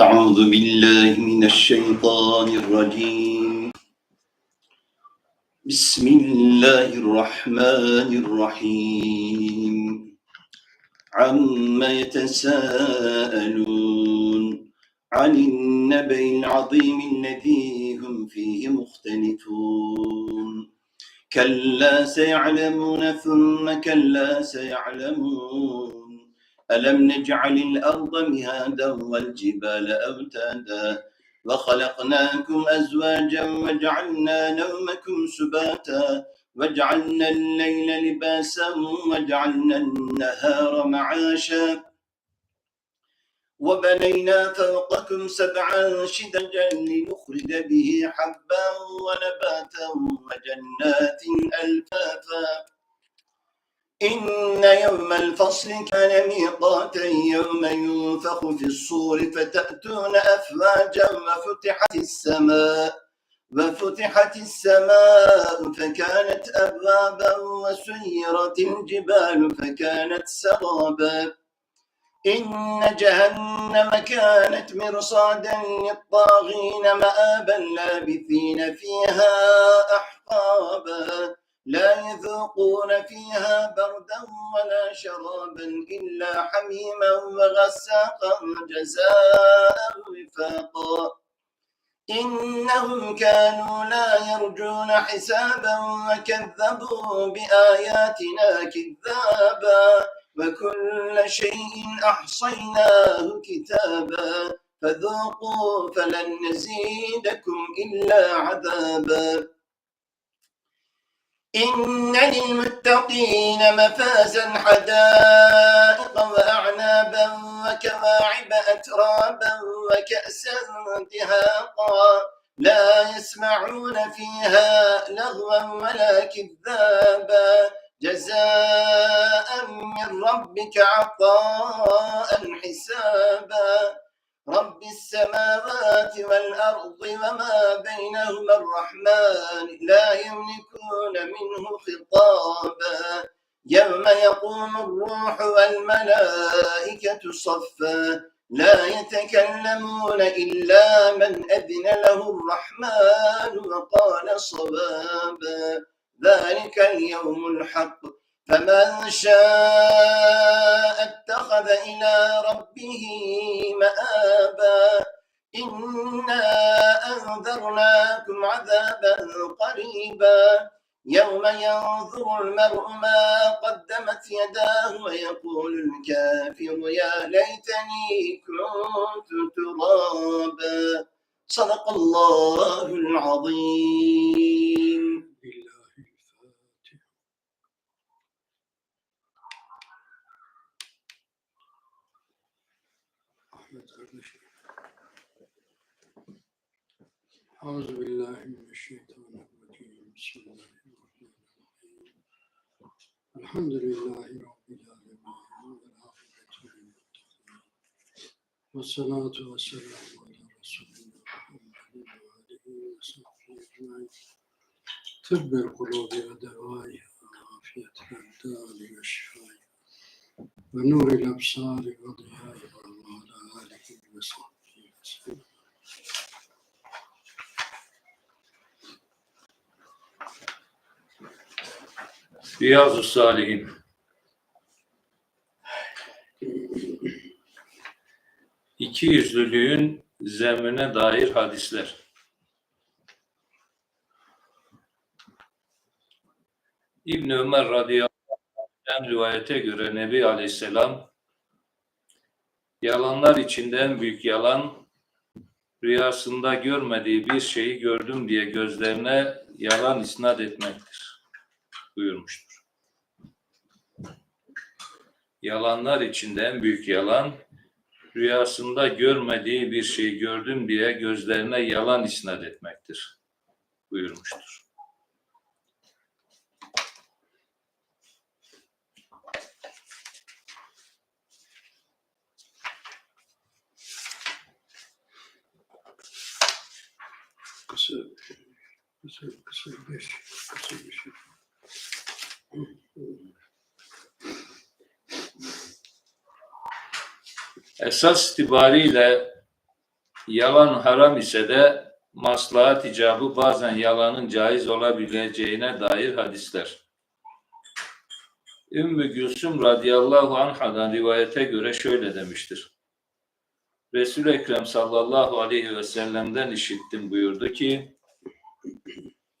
أعوذ بالله من الشيطان الرجيم. بسم الله الرحمن الرحيم. عما يتساءلون عن النبأ العظيم الذي هم فيه مختلفون. كلا سيعلمون ثم كلا سيعلمون. ألم نجعل الأرض مهادا والجبال أوتادا وخلقناكم أزواجا وجعلنا نومكم سباتا وجعلنا الليل لباسا وجعلنا النهار معاشا وبنينا فوقكم سبعا شدجا لنخرج به حبا ونباتا وجنات ألفافا إن يوم الفصل كان ميقاتا يوم ينفخ في الصور فتأتون أفواجا وفتحت السماء وفتحت السماء فكانت أبوابا وسيرت الجبال فكانت سرابا إن جهنم كانت مرصادا للطاغين مآبا لابثين فيها أحقابا لا يذوقون فيها بردا ولا شرابا إلا حميما وغساقا جزاء وفاقا. إنهم كانوا لا يرجون حسابا وكذبوا بآياتنا كذابا. وكل شيء أحصيناه كتابا. فذوقوا فلن نزيدكم إلا عذابا. إن للمتقين مفازا حدائق وأعنابا وكواعب أترابا وكأسا دهاقا. لا يسمعون فيها لغوا ولا كذابا. جزاء من ربك عطاء حسابا. رب السماوات والأرض وما بينهما الرحمن لا يملكون منه خطابا. يوم يقوم الروح والملائكة صفا. لا يتكلمون إلا من أذن له الرحمن وقال صوابا. ذلك اليوم الحق. فمن شاء اتخذ إلى ربه مآبا إنا أنذرناكم عذابا قريبا يوم ينظر المرء ما قدمت يداه ويقول الكافر يا ليتني كنت ترابا صدق الله العظيم أعوذ بالله من الشيطان الرجيم. بسم الله الرحمن الرحيم. الحمد لله رب العالمين والعاقبة للمتقين والصلاة والسلام على رسولنا محمد وآله وصحبه أجمعين. طب القلوب ودوائها وعافية الأبدان وشفائها ونور الأبصار وضيائها Riyazu Salihin İki yüzlülüğün zemine dair hadisler. İbn Ömer radıyallahu anh'den rivayete göre Nebi Aleyhisselam yalanlar içinde en büyük yalan rüyasında görmediği bir şeyi gördüm diye gözlerine yalan isnat etmektir buyurmuştur. Yalanlar içinde en büyük yalan rüyasında görmediği bir şeyi gördüm diye gözlerine yalan isnat etmektir buyurmuştur. Esas itibariyle Yalan haram ise de maslahat icabı bazen yalanın caiz olabileceğine dair hadisler. Ümmü Gülsüm radıyallahu anhadan rivayete göre şöyle demiştir. Resul-i Ekrem sallallahu aleyhi ve sellem'den işittim buyurdu ki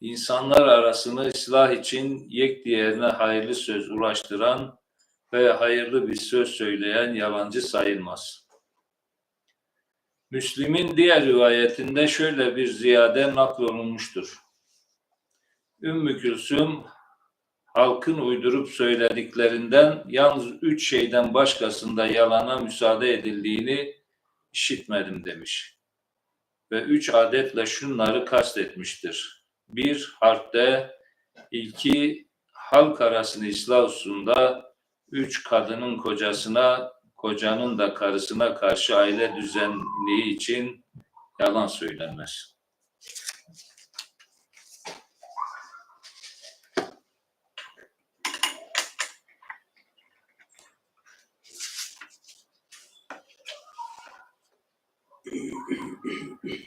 insanlar arasını ıslah için yek diğerine hayırlı söz ulaştıran ve hayırlı bir söz söyleyen yalancı sayılmaz. Müslim'in diğer rivayetinde şöyle bir ziyade naklolunmuştur. Ümmü Gülsüm halkın uydurup söylediklerinden yalnız üç şeyden başkasında yalana müsaade edildiğini işitmedim demiş. Ve üç adetle şunları kastetmiştir. Bir, harpte, iki, halk arasını ıslah hususunda, üç, kadının kocasına, kocanın da karısına karşı aile düzenliği için yalan söylenmez.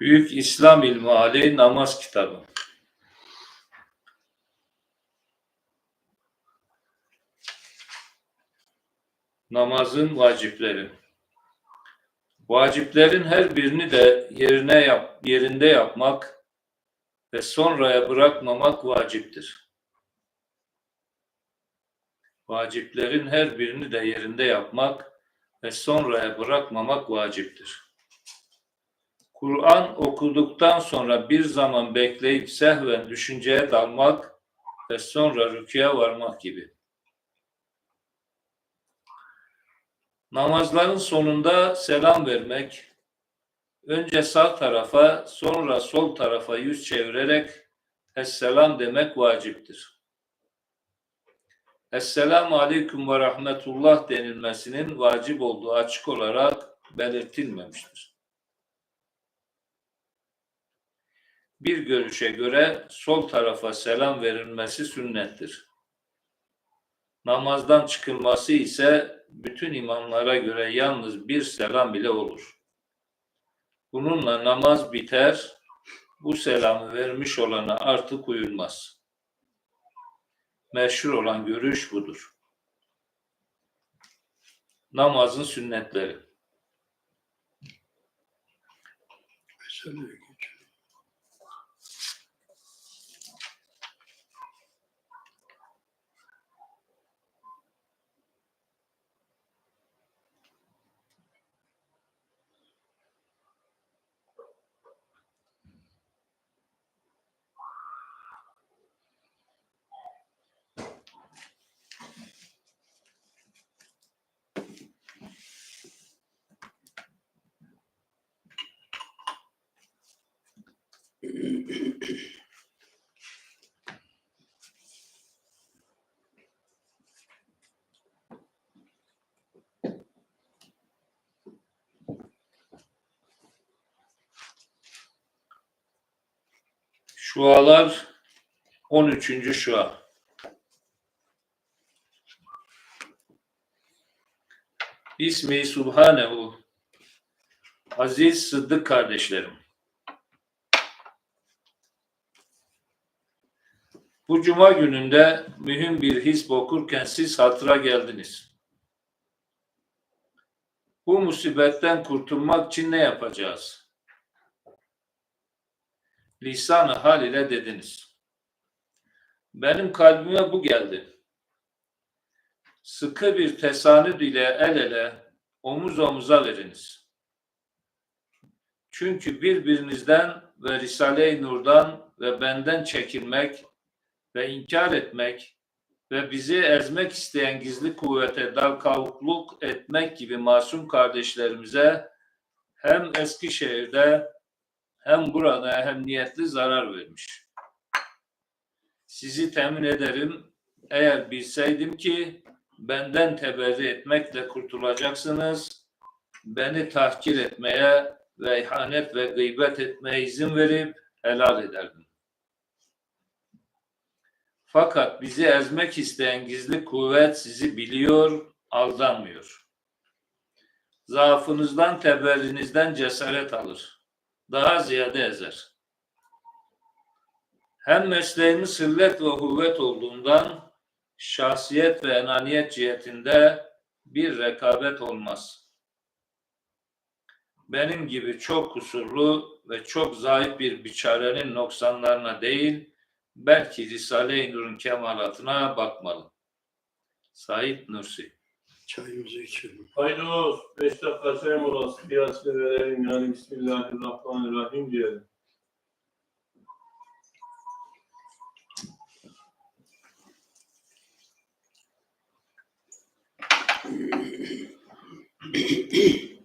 Büyük İslam İlmihali Namaz Kitabı. Namazın vacipleri. Vaciplerin her birini de yerine yap, yerinde yapmak ve sonraya bırakmamak vaciptir. Vaciplerin her birini de yerinde yapmak ve sonraya bırakmamak vaciptir. Kur'an okuduktan sonra bir zaman bekleyip sehven düşünceye dalmak ve sonra rüküye varmak gibi. Namazların sonunda selam vermek, önce sağ tarafa sonra sol tarafa yüz çevirerek Esselam demek vaciptir. Esselamu Aleyküm ve Rahmetullah denilmesinin vacip olduğu açık olarak belirtilmemiştir. Bir görüşe göre sol tarafa selam verilmesi sünnettir. Namazdan çıkılması ise bütün imamlara göre yalnız bir selam bile olur. Bununla namaz biter, bu selamı vermiş olana artık uyulmaz. Meşhur olan görüş budur. Namazın sünnetleri. Meseleye Şualar 13. şua. Bismi Subhanehu Aziz Sıddık kardeşlerim. Bu cuma gününde mühim bir his okurken siz hatıra geldiniz. Bu musibetten kurtulmak için ne yapacağız? Lisan-ı hal ile dediniz. Benim kalbime bu geldi. Sıkı bir tesanüd ile el ele, omuz omuza veriniz. Çünkü birbirinizden ve Risale-i Nur'dan ve benden çekilmek ve inkar etmek ve bizi ezmek isteyen gizli kuvvete dal kavukluk etmek gibi masum kardeşlerimize hem Eskişehir'de hem burada ehemmiyetli zarar vermiş. Sizi temin ederim eğer bilseydim ki benden teberri etmekle kurtulacaksınız, beni tahkir etmeye ve ihanet ve gıybet etmeye izin verip helal ederdim. Fakat bizi ezmek isteyen gizli kuvvet sizi biliyor, aldanmıyor. Zaafınızdan, teberrinizden cesaret alır. Daha ziyade ezer. Hem mesleğimiz hıllet ve kuvvet olduğundan şahsiyet ve enaniyet cihetinde bir rekabet olmaz. Benim gibi çok kusurlu ve çok zayıf bir biçarenin noksanlarına değil, belki Risale-i Nur'un kemalatına bakmalı. Said Nursi Çayımızı içelim. Haydi olsun. Beş dakika çay molası. Biraz verelim yani Bismillahirrahmanirrahim diyelim.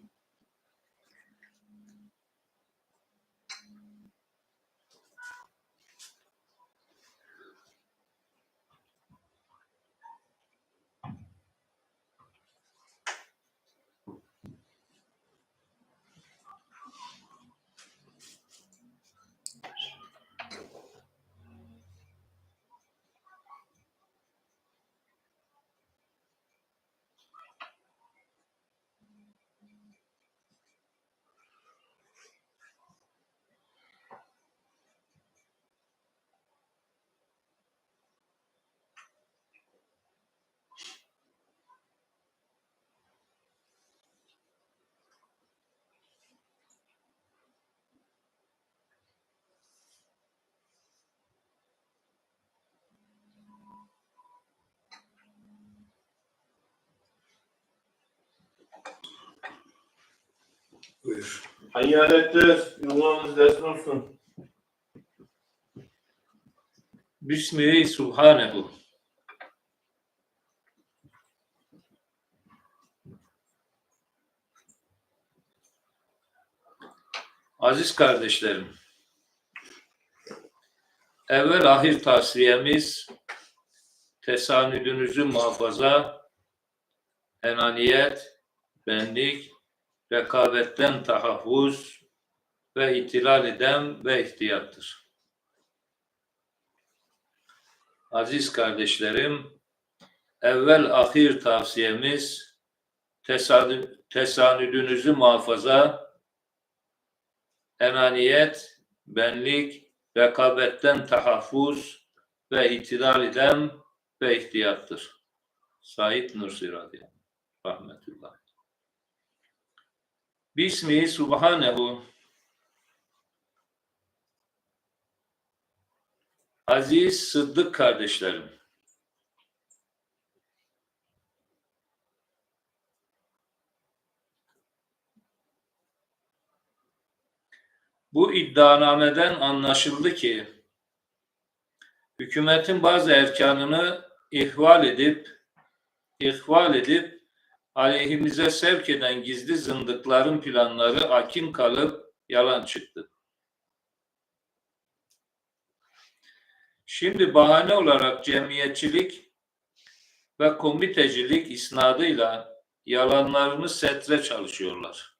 Buyur. Hayyalettir. Yollarınız ders olsun. Bismihi Subhanehu. Aziz kardeşlerim, evvel ahir tavsiyemiz tesanüdünüzü muhafaza, enaniyet, benlik, rekabetten tahaffuz ve itilal eden ve ihtiyattır. Aziz kardeşlerim, evvel ahir tavsiyemiz tesanüdünüzü muhafaza, enaniyet, benlik, rekabetten tahaffuz ve itidal eden ve ihtiyattır. Said Nursi Radya. Rahmetullah. Bismihi Subhanehu Aziz Sıddık kardeşlerim. Bu iddianameden anlaşıldı ki hükümetin bazı erkanını ihval edip ihval edip aleyhimize sevk eden gizli zındıkların planları akim kalıp yalan çıktı. Şimdi bahane olarak cemiyetçilik ve komitecilik isnadıyla yalanlarını setre çalışıyorlar.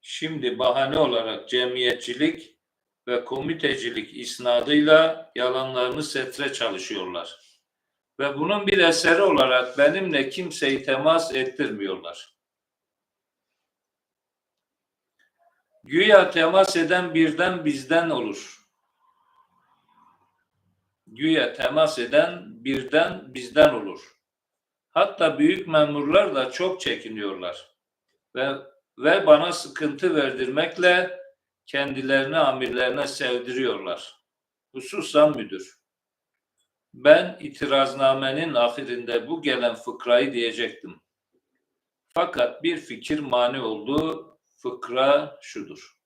Şimdi bahane olarak cemiyetçilik ve komitecilik isnadıyla yalanlarını setre çalışıyorlar. Ve bunun bir eseri olarak benimle kimseyi temas ettirmiyorlar. Güya temas eden birden bizden olur. Güya temas eden birden bizden olur. Hatta büyük memurlar da çok çekiniyorlar. Ve ve bana sıkıntı verdirmekle kendilerini amirlerine sevdiriyorlar. Hususan müdür. Ben itiraznamenin ahirinde bu gelen fıkrayı diyecektim. Fakat bir fikir mani oldu. Fıkra şudur.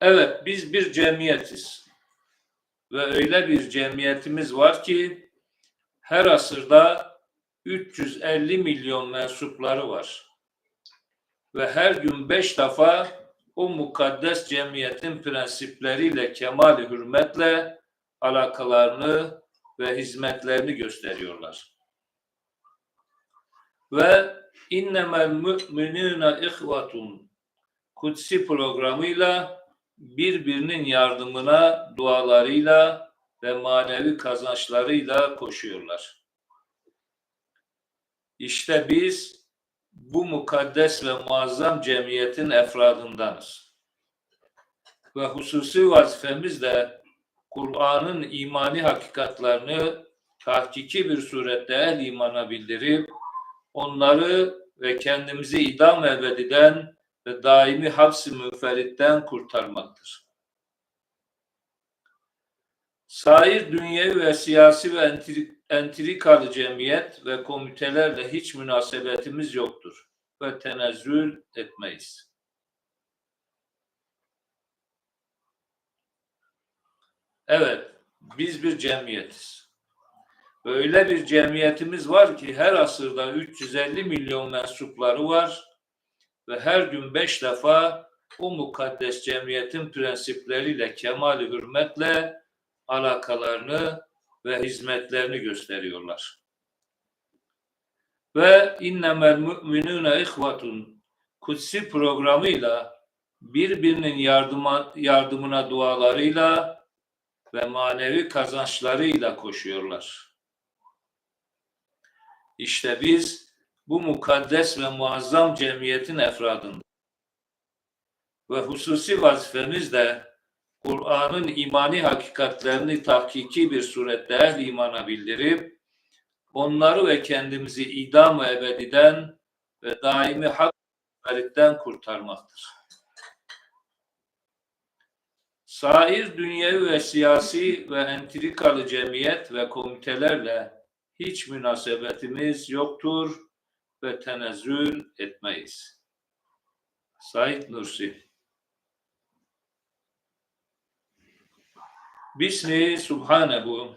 Evet biz bir cemiyetiz. Ve öyle bir cemiyetimiz var ki her asırda 350 milyon mensupları var. ve her gün beş defa o mukaddes cemiyetin prensipleriyle kemal hürmetle alakalarını ve hizmetlerini gösteriyorlar. Ve innemel müminine ihvatun kutsi programıyla birbirinin yardımına, dualarıyla ve manevi kazançlarıyla koşuyorlar. İşte biz bu mukaddes ve muazzam cemiyetin efradındanız. Ve hususi vazifemiz de Kur'an'ın imani hakikatlerini tahkiki bir surette el imana bildirip onları ve kendimizi idam ebediden ve daimi hapsi müferritten kurtarmaktır. Sair dünyevi ve siyasi ve entrik, entrikalı cemiyet ve komitelerle hiç münasebetimiz yoktur ve tenezzül etmeyiz. Evet, biz bir cemiyetiz. Öyle bir cemiyetimiz var ki her asırda 350 milyon mensupları var ve her gün beş defa o mukaddes cemiyetin prensipleriyle kemali hürmetle alakalarını ve hizmetlerini gösteriyorlar. Ve innemel müminune ihvatun kutsi programıyla birbirinin yardıma, yardımına dualarıyla ve manevi kazançlarıyla koşuyorlar. İşte biz bu mukaddes ve muazzam cemiyetin efradında ve hususi vazifemiz de Kur'an'ın imani hakikatlerini tahkiki bir surette ehl imana bildirip onları ve kendimizi idam ve ebediden ve daimi hak kurtarmaktır. Sair dünyevi ve siyasi ve entrikalı cemiyet ve komitelerle hiç münasebetimiz yoktur ve tenezzül etmeyiz. Said Nursi Bismi Subhanehu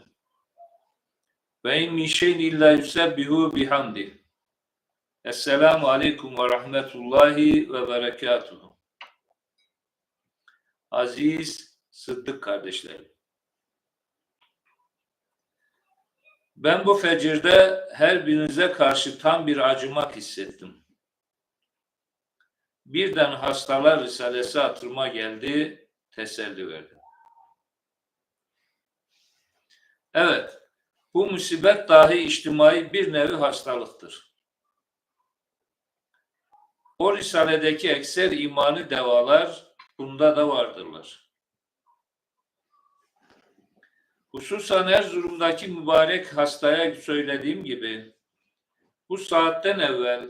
ve in min şeyin illa yusebbihu bihamdi. Esselamu aleyküm ve rahmetullahi ve berekatuhu. Aziz Sıddık kardeşlerim. Ben bu fecirde her birinize karşı tam bir acımak hissettim. Birden hastalar risalesi hatırıma geldi, teselli verdi. Evet, bu musibet dahi içtimai bir nevi hastalıktır. O risaledeki ekser imani devalar bunda da vardırlar. Hususan Erzurum'daki mübarek hastaya söylediğim gibi bu saatten evvel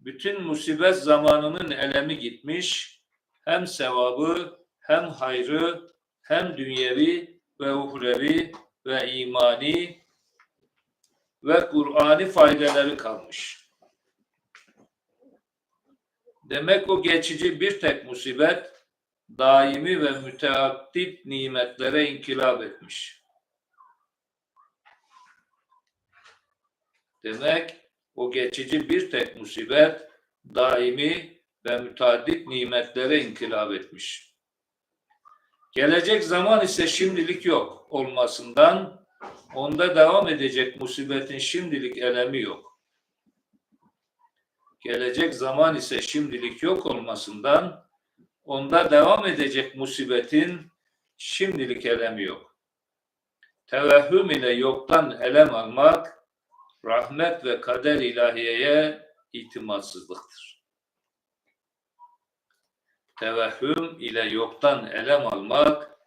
bütün musibet zamanının elemi gitmiş, hem sevabı, hem hayrı, hem dünyevi ve uhrevi ve imani ve Kur'an'i faydaları kalmış. Demek o geçici bir tek musibet daimi ve müteaddit nimetlere inkılap etmiş. Demek o geçici bir tek musibet daimi ve müteaddit nimetlere inkılap etmiş. Gelecek zaman ise şimdilik yok olmasından onda devam edecek musibetin şimdilik elemi yok. Gelecek zaman ise şimdilik yok olmasından onda devam edecek musibetin şimdilik elemi yok. Tevehhüm ile yoktan elem almak rahmet ve kader ilahiyeye itimatsızlıktır. Tevehhüm ile yoktan elem almak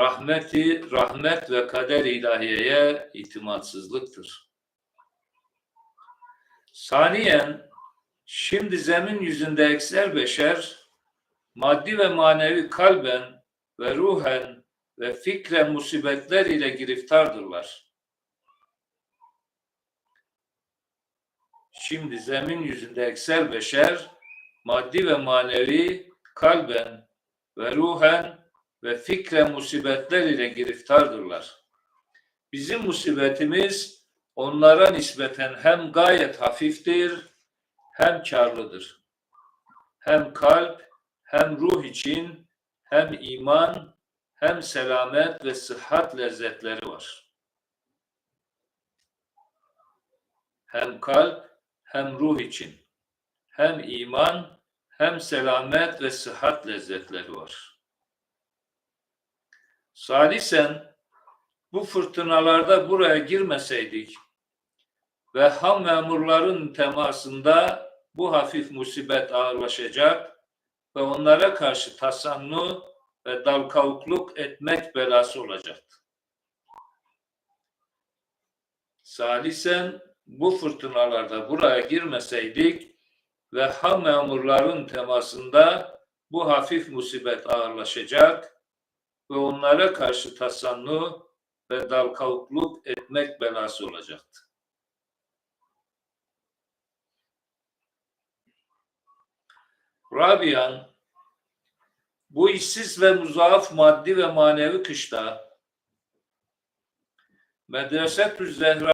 rahmeti, rahmet ve kader ilahiyeye itimatsızlıktır. Saniyen, şimdi zemin yüzünde ekser beşer, maddi ve manevi kalben ve ruhen ve fikren musibetler ile giriftardırlar. Şimdi zemin yüzünde ekser beşer, maddi ve manevi kalben ve ruhen ve fikren musibetler ile giriftardırlar. Bizim musibetimiz onlara nispeten hem gayet hafiftir hem karlıdır. hem kalp hem ruh için hem iman hem selamet ve sıhhat lezzetleri var. Hem kalp hem ruh için hem iman hem selamet ve sıhhat lezzetleri var. Salisen bu fırtınalarda buraya girmeseydik ve ham memurların temasında bu hafif musibet ağırlaşacak ve onlara karşı tasannu ve dal kavukluk etmek belası olacaktı. Salisen bu fırtınalarda buraya girmeseydik ve ham memurların temasında bu hafif musibet ağırlaşacak ve onlara karşı tasannu ve dal kavukluk etmek belası olacaktı. Rabian, bu işsiz ve muzaaf maddi ve manevi kışta Medresetü Zehra